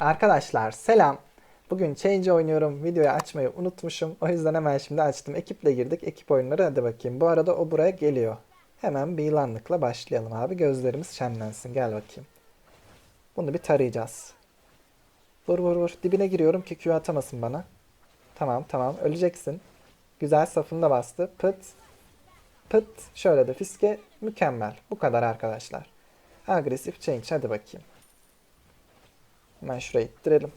Arkadaşlar selam. Bugün Change oynuyorum. Videoyu açmayı unutmuşum. O yüzden hemen şimdi açtım. Ekiple girdik. Ekip oyunları hadi bakayım. Bu arada o buraya geliyor. Hemen bir yılanlıkla başlayalım abi. Gözlerimiz şenlensin. Gel bakayım. Bunu bir tarayacağız. Vur vur vur. Dibine giriyorum ki Q atamasın bana. Tamam tamam. Öleceksin. Güzel safında bastı. Pıt. Pıt. Şöyle de fiske. Mükemmel. Bu kadar arkadaşlar. Agresif change. Hadi bakayım. Hemen şuraya ittirelim.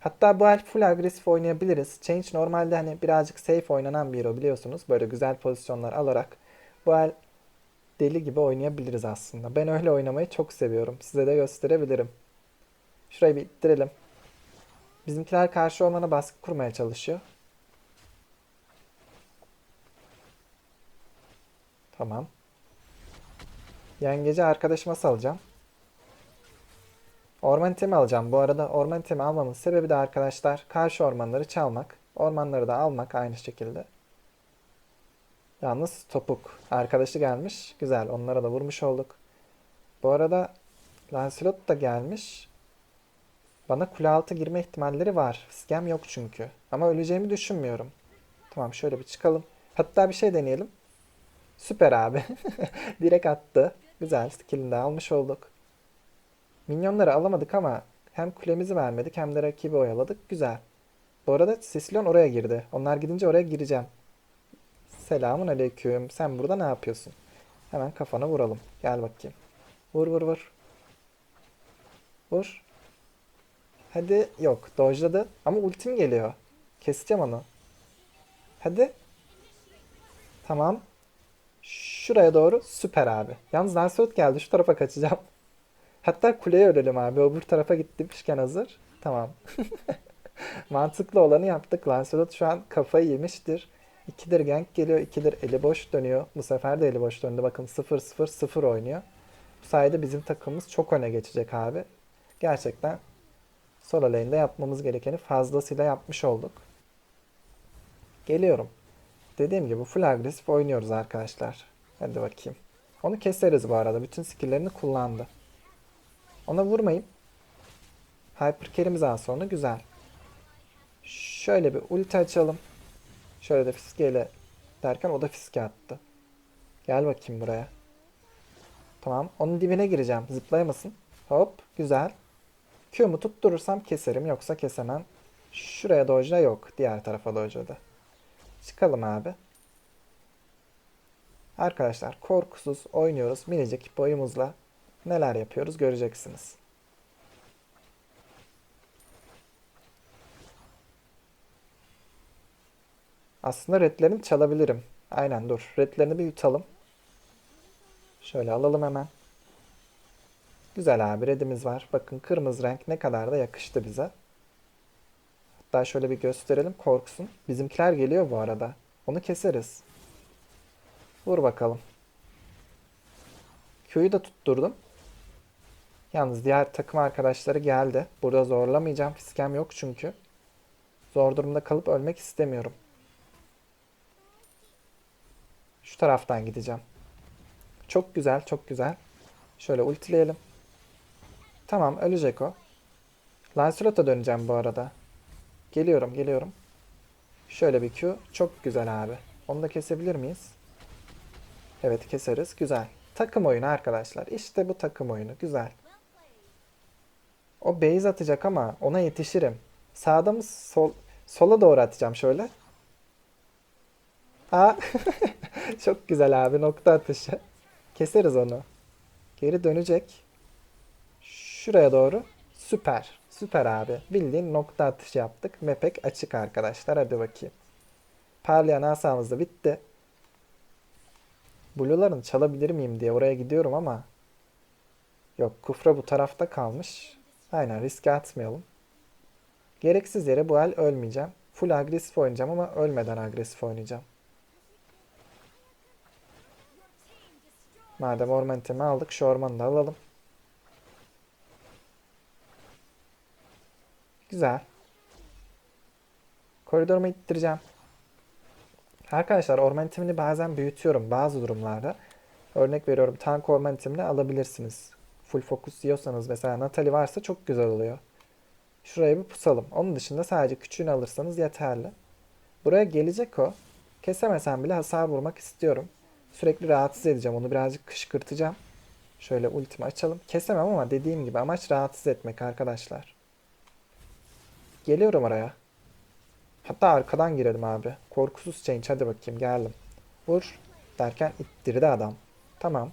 Hatta bu el full agresif oynayabiliriz. Change normalde hani birazcık safe oynanan bir hero biliyorsunuz. Böyle güzel pozisyonlar alarak bu el deli gibi oynayabiliriz aslında. Ben öyle oynamayı çok seviyorum. Size de gösterebilirim. Şurayı bir ittirelim. Bizimkiler karşı ormana baskı kurmaya çalışıyor. Tamam. Yengeci arkadaşıma salacağım. Orman itemi alacağım. Bu arada orman itemi almamın sebebi de arkadaşlar karşı ormanları çalmak. Ormanları da almak aynı şekilde. Yalnız topuk. Arkadaşı gelmiş. Güzel. Onlara da vurmuş olduk. Bu arada Lancelot da gelmiş. Bana kule altı girme ihtimalleri var. Scam yok çünkü. Ama öleceğimi düşünmüyorum. Tamam şöyle bir çıkalım. Hatta bir şey deneyelim. Süper abi. Direkt attı. Güzel. Skill'ini de almış olduk. Minyonları alamadık ama hem kulemizi vermedik hem de rakibi oyaladık. Güzel. Bu arada Sislon oraya girdi. Onlar gidince oraya gireceğim. Selamun aleyküm. Sen burada ne yapıyorsun? Hemen kafana vuralım. Gel bakayım. Vur vur vur. Vur. Hadi yok. Dojladı. Ama ultim geliyor. Keseceğim onu. Hadi. Tamam. Şuraya doğru. Süper abi. Yalnız Lancelot geldi. Şu tarafa kaçacağım. Hatta kuleye ölelim abi. Öbür tarafa gitmişken hazır. Tamam. Mantıklı olanı yaptık. Lancelot şu an kafayı yemiştir. İkidir gank geliyor, ikidir eli boş dönüyor. Bu sefer de eli boş döndü. Bakın 0-0-0 oynuyor. Bu sayede bizim takımımız çok öne geçecek abi. Gerçekten solo lane'de yapmamız gerekeni fazlasıyla yapmış olduk. Geliyorum. Dediğim gibi full agresif oynuyoruz arkadaşlar. Hadi bakayım. Onu keseriz bu arada. Bütün skill'lerini kullandı. Ona vurmayayım. Hypercarry'miz az sonra güzel. Şöyle bir ulti açalım. Şöyle de fiskeyle derken o da fiske attı. Gel bakayım buraya. Tamam. Onun dibine gireceğim. Zıplayamasın. Hop. Güzel. Q'mu tutturursam keserim. Yoksa kesemem. Şuraya dojla yok. Diğer tarafa dojladı. Çıkalım abi. Arkadaşlar korkusuz oynuyoruz. Minicik boyumuzla neler yapıyoruz göreceksiniz. Aslında redlerini çalabilirim. Aynen dur. Redlerini bir yutalım. Şöyle alalım hemen. Güzel abi redimiz var. Bakın kırmızı renk ne kadar da yakıştı bize. Hatta şöyle bir gösterelim korksun. Bizimkiler geliyor bu arada. Onu keseriz. Vur bakalım. Q'yu da tutturdum. Yalnız diğer takım arkadaşları geldi. Burada zorlamayacağım. Fiskem yok çünkü. Zor durumda kalıp ölmek istemiyorum. Şu taraftan gideceğim. Çok güzel, çok güzel. Şöyle ultileyelim. Tamam, ölecek o. Lancelot'a döneceğim bu arada. Geliyorum, geliyorum. Şöyle bir Q. Çok güzel abi. Onu da kesebilir miyiz? Evet, keseriz. Güzel. Takım oyunu arkadaşlar. İşte bu takım oyunu. Güzel. O base atacak ama ona yetişirim. Sağda mı sol sola doğru atacağım şöyle. Aa, çok güzel abi nokta atışı. Keseriz onu. Geri dönecek. Şuraya doğru. Süper. Süper abi. Bildiğin nokta atışı yaptık. Mepek açık arkadaşlar. Hadi bakayım. Parlayan asamız da bitti. Blue'ların çalabilir miyim diye oraya gidiyorum ama yok Kufra bu tarafta kalmış. Aynen riske atmayalım. Gereksiz yere bu el ölmeyeceğim. Full agresif oynayacağım ama ölmeden agresif oynayacağım. Madem orman itemi aldık şu ormanı da alalım. Güzel. Koridorumu ittireceğim. Arkadaşlar orman itemini bazen büyütüyorum bazı durumlarda. Örnek veriyorum tank orman itemini alabilirsiniz. Full focus diyorsanız mesela Natalie varsa çok güzel oluyor. Şuraya bir pusalım. Onun dışında sadece küçüğünü alırsanız yeterli. Buraya gelecek o. Kesemesem bile hasar vurmak istiyorum. Sürekli rahatsız edeceğim. Onu birazcık kışkırtacağım. Şöyle ultimi açalım. Kesemem ama dediğim gibi amaç rahatsız etmek arkadaşlar. Geliyorum oraya. Hatta arkadan girelim abi. Korkusuz change hadi bakayım geldim. Vur derken ittirdi adam. Tamam.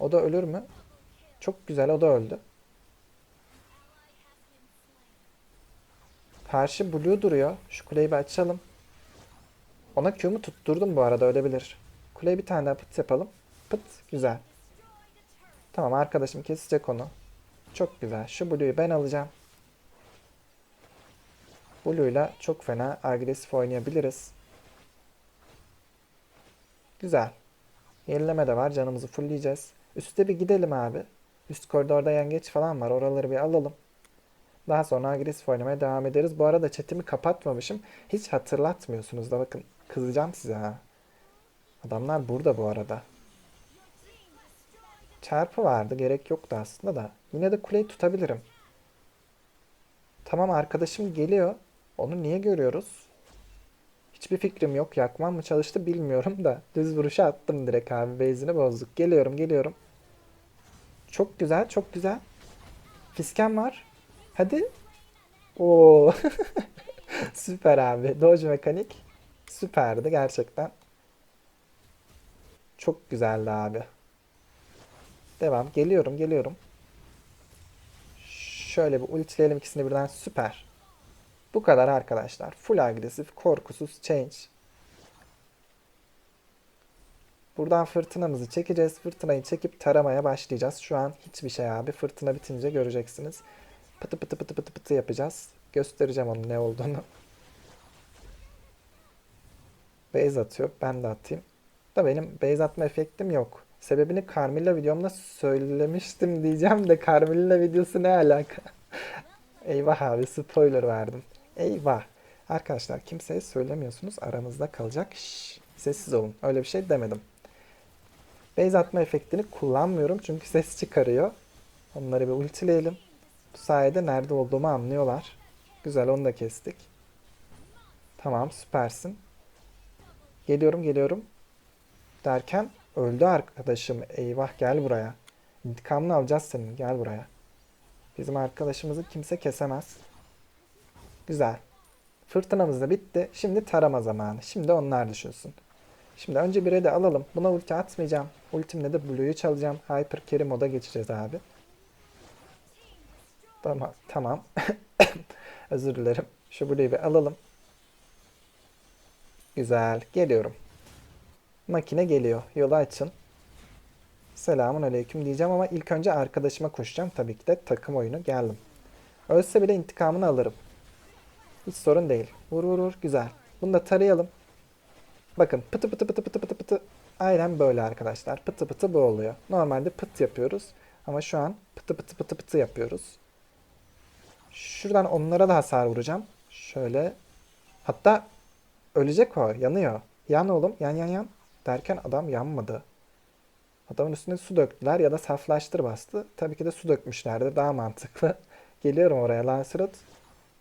O da ölür mü? Çok güzel o da öldü. Karşı blue duruyor. Şu kuleyi bir açalım. Ona Q'mu tutturdum bu arada ölebilir. Kuleye bir tane daha pıt yapalım. Pıt güzel. Tamam arkadaşım kesecek onu. Çok güzel. Şu Blue'yu ben alacağım. Blue'yla çok fena agresif oynayabiliriz. Güzel. Yenileme de var. Canımızı fullleyeceğiz. Üste bir gidelim abi. Üst koridorda yengeç falan var. Oraları bir alalım. Daha sonra agresif oynamaya devam ederiz. Bu arada chatimi kapatmamışım. Hiç hatırlatmıyorsunuz da bakın. Kızacağım size ha. Adamlar burada bu arada. Çarpı vardı. Gerek yoktu aslında da. Yine de kuleyi tutabilirim. Tamam arkadaşım geliyor. Onu niye görüyoruz? Hiçbir fikrim yok. Yakmam mı çalıştı bilmiyorum da. Düz vuruşa attım direkt abi. Base'ini bozduk. Geliyorum geliyorum. Çok güzel çok güzel. Fisken var. Hadi. Oo. Süper abi. Dodge mekanik. Süperdi gerçekten. Çok güzeldi abi. Devam. Geliyorum geliyorum. Şöyle bir ultileyelim ikisini birden. Süper. Bu kadar arkadaşlar. Full agresif, korkusuz change. Buradan fırtınamızı çekeceğiz. Fırtınayı çekip taramaya başlayacağız. Şu an hiçbir şey abi. Fırtına bitince göreceksiniz. Pıtı pıtı pıtı pıtı pıtı yapacağız. Göstereceğim onun ne olduğunu. Base atıyor. Ben de atayım. Da benim base atma efektim yok. Sebebini Carmilla videomda söylemiştim diyeceğim de Carmilla videosu ne alaka? Eyvah abi spoiler verdim. Eyvah. Arkadaşlar kimseye söylemiyorsunuz aramızda kalacak. Şşş, sessiz olun. Öyle bir şey demedim. Base atma efektini kullanmıyorum çünkü ses çıkarıyor. Onları bir ultileyelim. Bu sayede nerede olduğumu anlıyorlar. Güzel onu da kestik. Tamam süpersin. Geliyorum geliyorum. Derken öldü arkadaşım. Eyvah gel buraya. İntikamını alacağız senin. Gel buraya. Bizim arkadaşımızı kimse kesemez. Güzel. Fırtınamız da bitti. Şimdi tarama zamanı. Şimdi onlar düşünsün. Şimdi önce bir de alalım. Buna ulti atmayacağım. Ultimle de Blue'yu çalacağım. Hyper Carry moda geçeceğiz abi. Tamam. Tamam. Özür dilerim. Şu Blue'yu bir alalım. Güzel. Geliyorum. Makine geliyor. Yolu açın. Selamun aleyküm diyeceğim ama ilk önce arkadaşıma koşacağım. Tabii ki de takım oyunu geldim. Ölse bile intikamını alırım. Hiç sorun değil. Vur vur vur. Güzel. Bunu da tarayalım. Bakın pıtı pıtı pıtı pıtı pıtı pıtı. Aynen böyle arkadaşlar. Pıtı pıtı bu oluyor. Normalde pıt yapıyoruz. Ama şu an pıtı pıtı pıtı pıtı yapıyoruz. Şuradan onlara da hasar vuracağım. Şöyle. Hatta ölecek o. Yanıyor. Yan oğlum. Yan yan yan. Derken adam yanmadı. Adamın üstüne su döktüler ya da saflaştır bastı. Tabii ki de su dökmüşlerdi. Daha mantıklı. Geliyorum oraya Lancelot.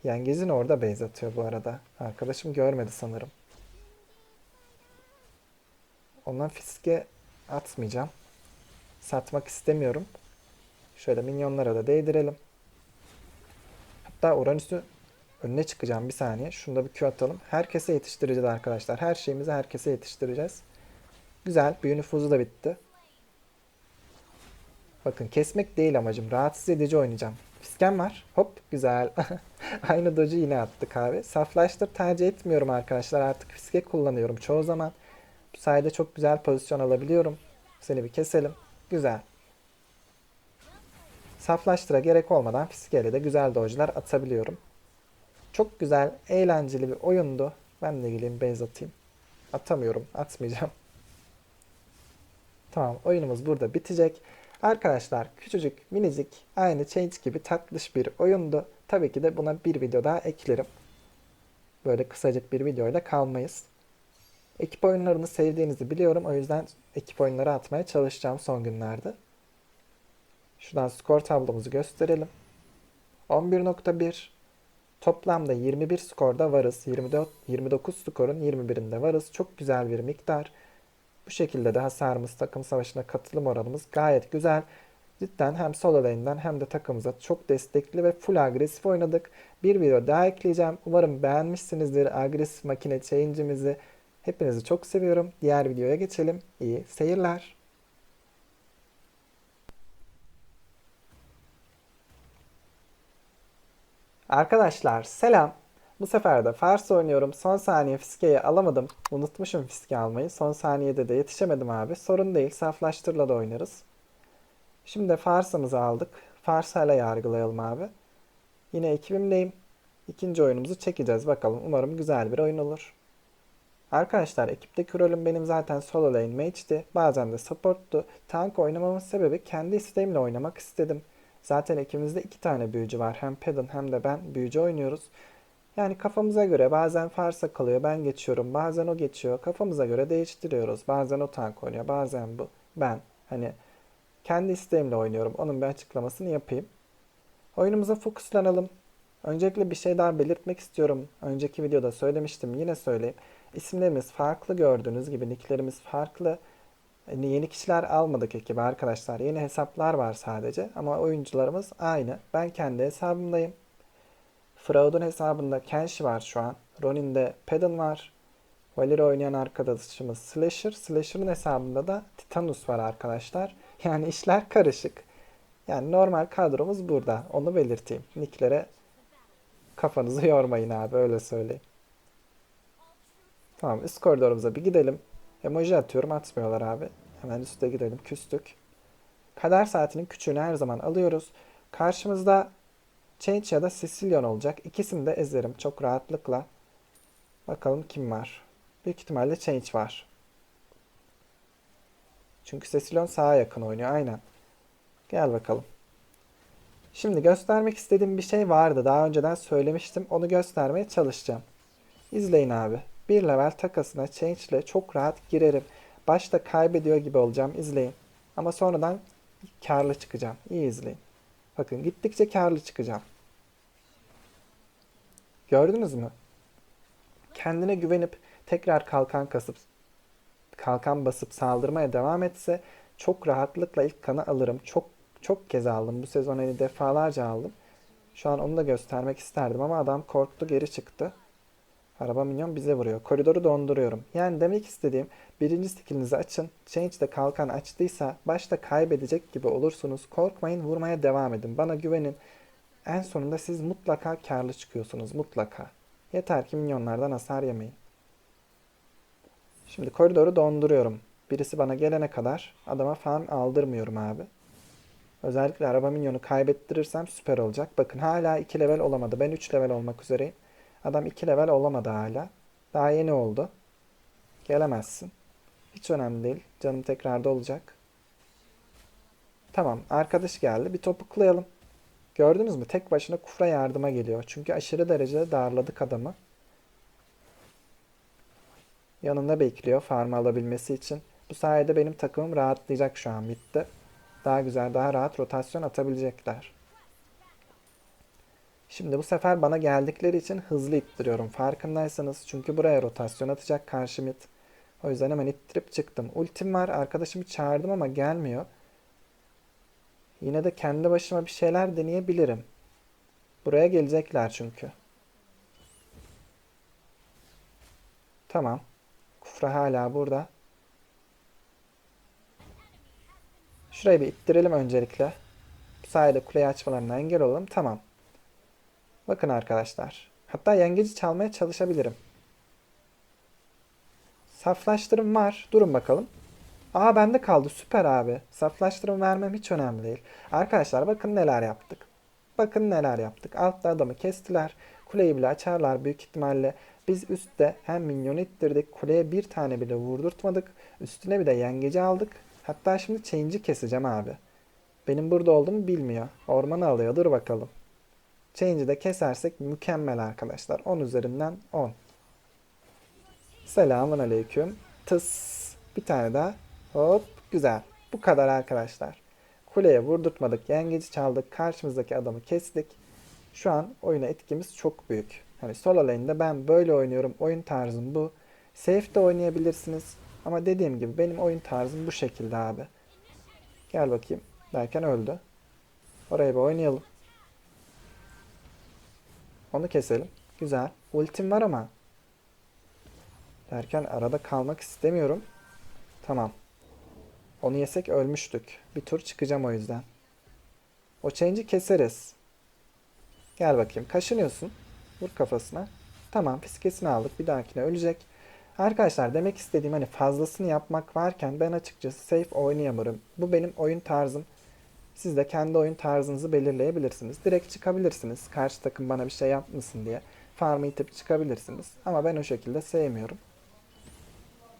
Yengezin orada base atıyor bu arada. Arkadaşım görmedi sanırım. Ondan fiske atmayacağım. Satmak istemiyorum. Şöyle minyonlara da değdirelim. Hatta Uranüs'ü önüne çıkacağım bir saniye. Şunda bir Q atalım. Herkese yetiştireceğiz arkadaşlar. Her şeyimizi herkese yetiştireceğiz. Güzel. Büyü nüfuzu da bitti. Bakın kesmek değil amacım. Rahatsız edici oynayacağım. Fisken var. Hop güzel. Aynı dodge'u yine attık abi. Saflaştır tercih etmiyorum arkadaşlar. Artık fiske kullanıyorum çoğu zaman. Sayede çok güzel pozisyon alabiliyorum. Seni bir keselim. Güzel. Saflaştıra gerek olmadan fiskeyle de güzel dodge'lar atabiliyorum. Çok güzel, eğlenceli bir oyundu. Ben de geleyim base atayım. Atamıyorum, atmayacağım. Tamam, oyunumuz burada bitecek. Arkadaşlar küçücük, minicik, aynı Change gibi tatlış bir oyundu. Tabii ki de buna bir video daha eklerim. Böyle kısacık bir videoyla kalmayız. Ekip oyunlarını sevdiğinizi biliyorum. O yüzden ekip oyunları atmaya çalışacağım son günlerde. Şuradan skor tablomuzu gösterelim. 11.1 Toplamda 21 skorda varız. 24, 29 skorun 21'inde varız. Çok güzel bir miktar. Bu şekilde de hasarımız, takım savaşına katılım oranımız gayet güzel. Cidden hem solo lane'den hem de takımıza çok destekli ve full agresif oynadık. Bir video daha ekleyeceğim. Umarım beğenmişsinizdir agresif makine change'imizi. Hepinizi çok seviyorum. Diğer videoya geçelim. İyi seyirler. Arkadaşlar selam. Bu sefer de Fars oynuyorum. Son saniye fiskeyi alamadım. Unutmuşum fiske almayı. Son saniyede de yetişemedim abi. Sorun değil. Saflaştırla da oynarız. Şimdi Fars'ımızı aldık. Fars'la yargılayalım abi. Yine ekibimdeyim. İkinci oyunumuzu çekeceğiz. Bakalım. Umarım güzel bir oyun olur. Arkadaşlar ekipteki rolüm benim zaten solo lane mage'ti. Bazen de support'tu. Tank oynamamın sebebi kendi isteğimle oynamak istedim. Zaten ekibimizde iki tane büyücü var. Hem Pedon hem de ben büyücü oynuyoruz. Yani kafamıza göre bazen Farsa kalıyor ben geçiyorum bazen o geçiyor. Kafamıza göre değiştiriyoruz. Bazen o tank oynuyor bazen bu. Ben hani kendi isteğimle oynuyorum. Onun bir açıklamasını yapayım. Oyunumuza fokuslanalım. Öncelikle bir şey daha belirtmek istiyorum. Önceki videoda söylemiştim yine söyleyeyim. İsimlerimiz farklı gördüğünüz gibi nicklerimiz farklı. Yani yeni kişiler almadık ekibe arkadaşlar. Yeni hesaplar var sadece ama oyuncularımız aynı. Ben kendi hesabımdayım. Fraud'un hesabında Kenshi var şu an. Ronin'de Pedon var. Valir oynayan arkadaşımız Slasher. Slasher'ın hesabında da Titanus var arkadaşlar. Yani işler karışık. Yani normal kadromuz burada. Onu belirteyim. Nicklere kafanızı yormayın abi öyle söyleyeyim. Tamam üst koridorumuza bir gidelim. Emoji atıyorum atmıyorlar abi. Hemen üste gidelim küstük. Kader saatinin küçüğünü her zaman alıyoruz. Karşımızda Change ya da Sicilian olacak. İkisini de ezerim çok rahatlıkla. Bakalım kim var. Büyük ihtimalle Change var. Çünkü Sicilian sağa yakın oynuyor aynen. Gel bakalım. Şimdi göstermek istediğim bir şey vardı. Daha önceden söylemiştim. Onu göstermeye çalışacağım. İzleyin abi. Bir level takasına change ile çok rahat girerim. Başta kaybediyor gibi olacağım. İzleyin. Ama sonradan karlı çıkacağım. İyi izleyin. Bakın gittikçe karlı çıkacağım. Gördünüz mü? Kendine güvenip tekrar kalkan kasıp kalkan basıp saldırmaya devam etse çok rahatlıkla ilk kanı alırım. Çok çok kez aldım. Bu sezon hani defalarca aldım. Şu an onu da göstermek isterdim ama adam korktu geri çıktı. Araba minyon bize vuruyor. Koridoru donduruyorum. Yani demek istediğim birinci skillinizi açın. Change'de kalkan açtıysa başta kaybedecek gibi olursunuz. Korkmayın vurmaya devam edin. Bana güvenin. En sonunda siz mutlaka karlı çıkıyorsunuz. Mutlaka. Yeter ki minyonlardan hasar yemeyin. Şimdi koridoru donduruyorum. Birisi bana gelene kadar adama farm aldırmıyorum abi. Özellikle araba minyonu kaybettirirsem süper olacak. Bakın hala 2 level olamadı. Ben 3 level olmak üzereyim. Adam 2 level olamadı hala. Daha yeni oldu. Gelemezsin. Hiç önemli değil. Canım tekrarda olacak. Tamam. Arkadaş geldi. Bir topuklayalım. Gördünüz mü? Tek başına kufra yardıma geliyor. Çünkü aşırı derecede darladık adamı. Yanında bekliyor farm alabilmesi için. Bu sayede benim takımım rahatlayacak şu an bitti. Daha güzel, daha rahat rotasyon atabilecekler. Şimdi bu sefer bana geldikleri için hızlı ittiriyorum. Farkındaysanız çünkü buraya rotasyon atacak karşı mid. O yüzden hemen ittirip çıktım. Ultim var. Arkadaşımı çağırdım ama gelmiyor. Yine de kendi başıma bir şeyler deneyebilirim. Buraya gelecekler çünkü. Tamam. Kufra hala burada. Şurayı bir ittirelim öncelikle. Bu sayede kuleyi açmalarına engel olalım. Tamam. Bakın arkadaşlar. Hatta yengeci çalmaya çalışabilirim. Saflaştırım var. Durun bakalım. Aa bende kaldı. Süper abi. Saflaştırım vermem hiç önemli değil. Arkadaşlar bakın neler yaptık. Bakın neler yaptık. Altta adamı kestiler. Kuleyi bile açarlar büyük ihtimalle. Biz üstte hem minyon ittirdik. Kuleye bir tane bile vurdurtmadık. Üstüne bir de yengeci aldık. Hatta şimdi change'i keseceğim abi. Benim burada olduğumu bilmiyor. Ormanı alıyor. Dur bakalım. Change'i de kesersek mükemmel arkadaşlar. 10 üzerinden 10. Selamun aleyküm. Tıs. Bir tane daha. Hop. Güzel. Bu kadar arkadaşlar. Kuleye vurdurtmadık. Yengeci çaldık. Karşımızdaki adamı kestik. Şu an oyuna etkimiz çok büyük. Hani solo lane'de ben böyle oynuyorum. Oyun tarzım bu. Safe de oynayabilirsiniz. Ama dediğim gibi benim oyun tarzım bu şekilde abi. Gel bakayım. Derken öldü. Oraya bir oynayalım. Onu keselim. Güzel. Ultim var ama. Derken arada kalmak istemiyorum. Tamam. Onu yesek ölmüştük. Bir tur çıkacağım o yüzden. O change'i keseriz. Gel bakayım. Kaşınıyorsun. Vur kafasına. Tamam fiskesini aldık. Bir dahakine ölecek. Arkadaşlar demek istediğim hani fazlasını yapmak varken ben açıkçası safe oynayamıyorum. Bu benim oyun tarzım. Siz de kendi oyun tarzınızı belirleyebilirsiniz. Direkt çıkabilirsiniz. Karşı takım bana bir şey yapmasın diye. Farmı itip çıkabilirsiniz. Ama ben o şekilde sevmiyorum.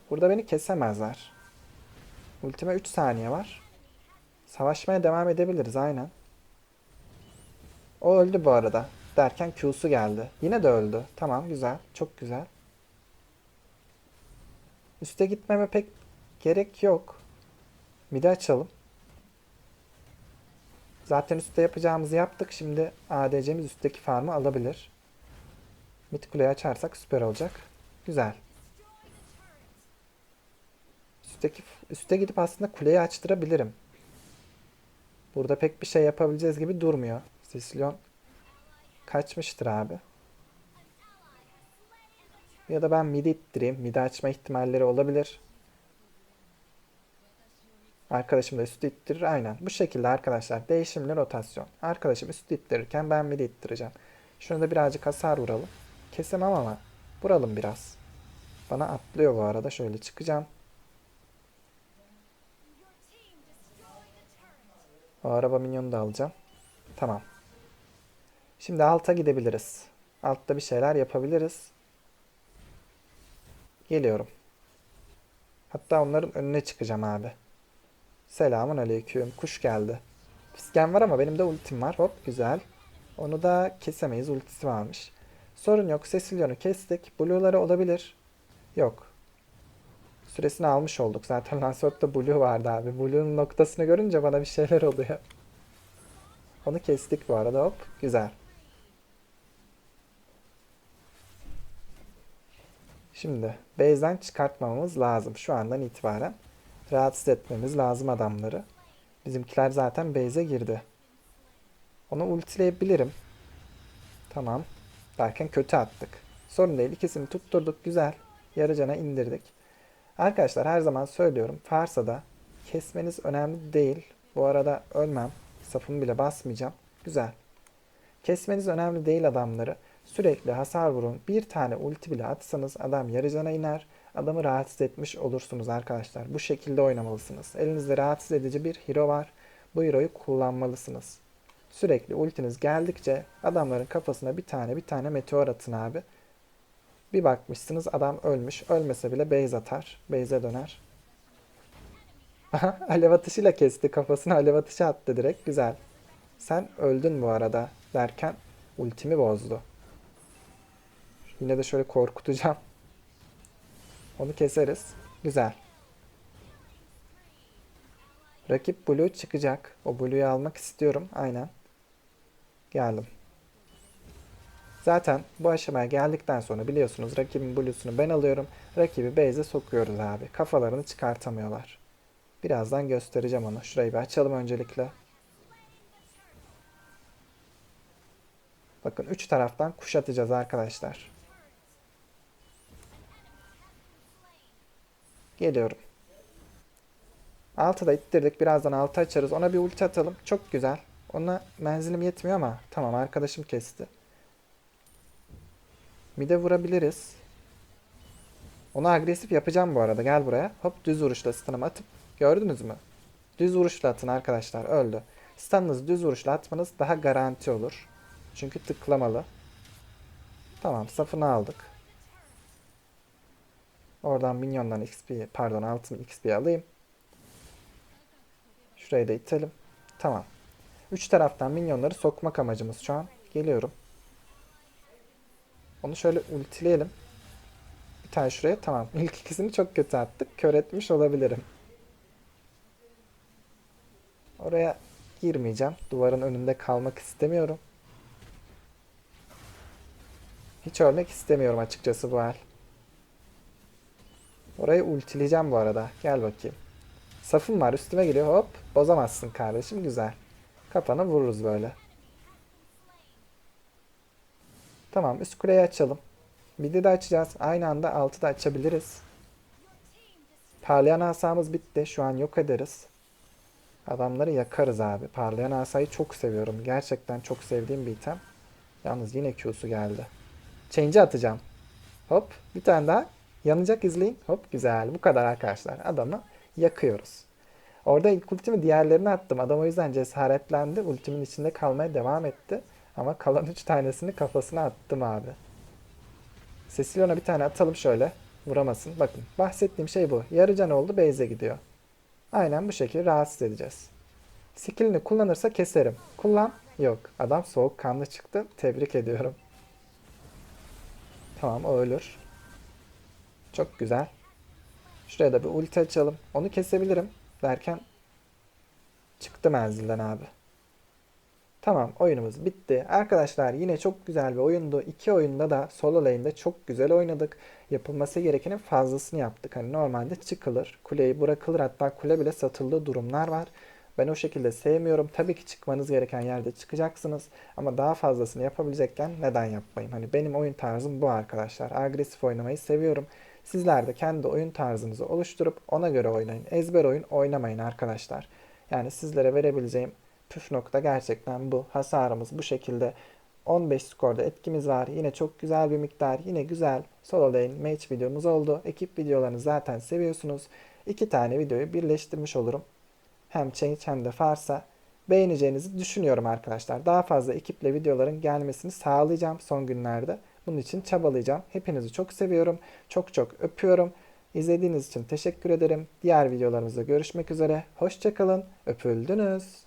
Burada beni kesemezler. Ultime 3 saniye var. Savaşmaya devam edebiliriz aynen. O öldü bu arada. Derken Q'su geldi. Yine de öldü. Tamam güzel. Çok güzel. Üste gitmeme pek gerek yok. Midi açalım. Zaten üstte yapacağımızı yaptık. Şimdi ADC'miz üstteki farmı alabilir. Mid kuleyi açarsak süper olacak. Güzel. Üstteki, üste gidip aslında kuleyi açtırabilirim. Burada pek bir şey yapabileceğiz gibi durmuyor. Sislyon kaçmıştır abi. Ya da ben midi ittireyim. Midi açma ihtimalleri olabilir. Arkadaşım da üstü ittirir. Aynen. Bu şekilde arkadaşlar. Değişimli rotasyon. Arkadaşım üstü ittirirken ben midi ittireceğim. Şunu da birazcık hasar vuralım. Kesemem ama vuralım biraz. Bana atlıyor bu arada. Şöyle çıkacağım. O araba minyonu da alacağım. Tamam. Şimdi alta gidebiliriz. Altta bir şeyler yapabiliriz. Geliyorum. Hatta onların önüne çıkacağım abi. Selamun aleyküm. Kuş geldi. Fisken var ama benim de ultim var. Hop güzel. Onu da kesemeyiz. Ultisi varmış. Sorun yok. Cecilion'u kestik. Blue'ları olabilir. Yok. Süresini almış olduk. Zaten Lancelot'ta Blue vardı abi. Blue'nun noktasını görünce bana bir şeyler oluyor. Onu kestik bu arada. Hop. Güzel. Şimdi base'den çıkartmamamız lazım. Şu andan itibaren rahatsız etmemiz lazım adamları. Bizimkiler zaten base'e girdi. Onu ultileyebilirim. Tamam. Derken kötü attık. Sorun değil. İkisini tutturduk. Güzel. Yarıcana indirdik. Arkadaşlar her zaman söylüyorum. Farsa'da kesmeniz önemli değil. Bu arada ölmem. Safımı bile basmayacağım. Güzel. Kesmeniz önemli değil adamları. Sürekli hasar vurun. Bir tane ulti bile atsanız adam yarıcana iner. Adamı rahatsız etmiş olursunuz arkadaşlar. Bu şekilde oynamalısınız. Elinizde rahatsız edici bir hero var. Bu hero'yu kullanmalısınız. Sürekli ultiniz geldikçe adamların kafasına bir tane bir tane meteor atın abi. Bir bakmışsınız adam ölmüş. Ölmese bile base atar. Base'e döner. Aha alev atışıyla kesti. Kafasına alev atışı attı direkt. Güzel. Sen öldün bu arada derken ultimi bozdu. Yine de şöyle korkutacağım. Onu keseriz. Güzel. Rakip blue çıkacak. O blue'yu almak istiyorum. Aynen. Geldim. Zaten bu aşamaya geldikten sonra biliyorsunuz rakibin blue'sunu ben alıyorum. Rakibi base'e sokuyoruz abi. Kafalarını çıkartamıyorlar. Birazdan göstereceğim onu. Şurayı bir açalım öncelikle. Bakın üç taraftan kuşatacağız arkadaşlar. Geliyorum. Altı da ittirdik. Birazdan altı açarız. Ona bir ulti atalım. Çok güzel. Ona menzilim yetmiyor ama tamam arkadaşım kesti. Mide vurabiliriz. Onu agresif yapacağım bu arada. Gel buraya. Hop düz vuruşla stun'ımı atıp gördünüz mü? Düz vuruşla atın arkadaşlar. Öldü. Stun'ınızı düz vuruşla atmanız daha garanti olur. Çünkü tıklamalı. Tamam safını aldık. Oradan minyondan XP pardon altın XP alayım. Şurayı da itelim. Tamam. Üç taraftan minyonları sokmak amacımız şu an. Geliyorum. Onu şöyle ultileyelim. Bir tane şuraya. Tamam. İlk ikisini çok kötü attık. Kör etmiş olabilirim. Oraya girmeyeceğim. Duvarın önünde kalmak istemiyorum. Hiç ölmek istemiyorum açıkçası bu el. Orayı ultileyeceğim bu arada. Gel bakayım. Safım var üstüme geliyor hop. Bozamazsın kardeşim güzel. Kafana vururuz böyle. Tamam üst kuleyi açalım. Midi de açacağız. Aynı anda altı da açabiliriz. Parlayan asamız bitti. Şu an yok ederiz. Adamları yakarız abi. Parlayan asayı çok seviyorum. Gerçekten çok sevdiğim bir item. Yalnız yine Q'su geldi. Change'i atacağım. Hop bir tane daha. Yanacak izleyin. Hop güzel. Bu kadar arkadaşlar. Adamı yakıyoruz. Orada ilk ultimi diğerlerine attım. Adam o yüzden cesaretlendi. Ultimin içinde kalmaya devam etti. Ama kalan 3 tanesini kafasına attım abi. Cecilion'a bir tane atalım şöyle. Vuramasın. Bakın bahsettiğim şey bu. Yarı can oldu base'e gidiyor. Aynen bu şekilde rahatsız edeceğiz. Skill'ini kullanırsa keserim. Kullan. Yok. Adam soğukkanlı çıktı. Tebrik ediyorum. Tamam o ölür. Çok güzel. Şuraya da bir ulti açalım. Onu kesebilirim derken çıktı menzilden abi. Tamam oyunumuz bitti. Arkadaşlar yine çok güzel bir oyundu. İki oyunda da solo lane'de çok güzel oynadık. Yapılması gerekenin fazlasını yaptık. Hani normalde çıkılır, kuleyi bırakılır hatta kule bile satıldığı durumlar var. Ben o şekilde sevmiyorum. Tabii ki çıkmanız gereken yerde çıkacaksınız. Ama daha fazlasını yapabilecekken neden yapmayın? Hani benim oyun tarzım bu arkadaşlar. Agresif oynamayı seviyorum. Sizler de kendi oyun tarzınızı oluşturup ona göre oynayın. Ezber oyun oynamayın arkadaşlar. Yani sizlere verebileceğim püf nokta gerçekten bu. Hasarımız bu şekilde. 15 skorda etkimiz var. Yine çok güzel bir miktar. Yine güzel solo lane match videomuz oldu. Ekip videolarını zaten seviyorsunuz. İki tane videoyu birleştirmiş olurum. Hem Change hem de Farsa. Beğeneceğinizi düşünüyorum arkadaşlar. Daha fazla ekiple videoların gelmesini sağlayacağım son günlerde. Bunun için çabalayacağım. Hepinizi çok seviyorum. Çok çok öpüyorum. İzlediğiniz için teşekkür ederim. Diğer videolarımızda görüşmek üzere. Hoşçakalın. Öpüldünüz.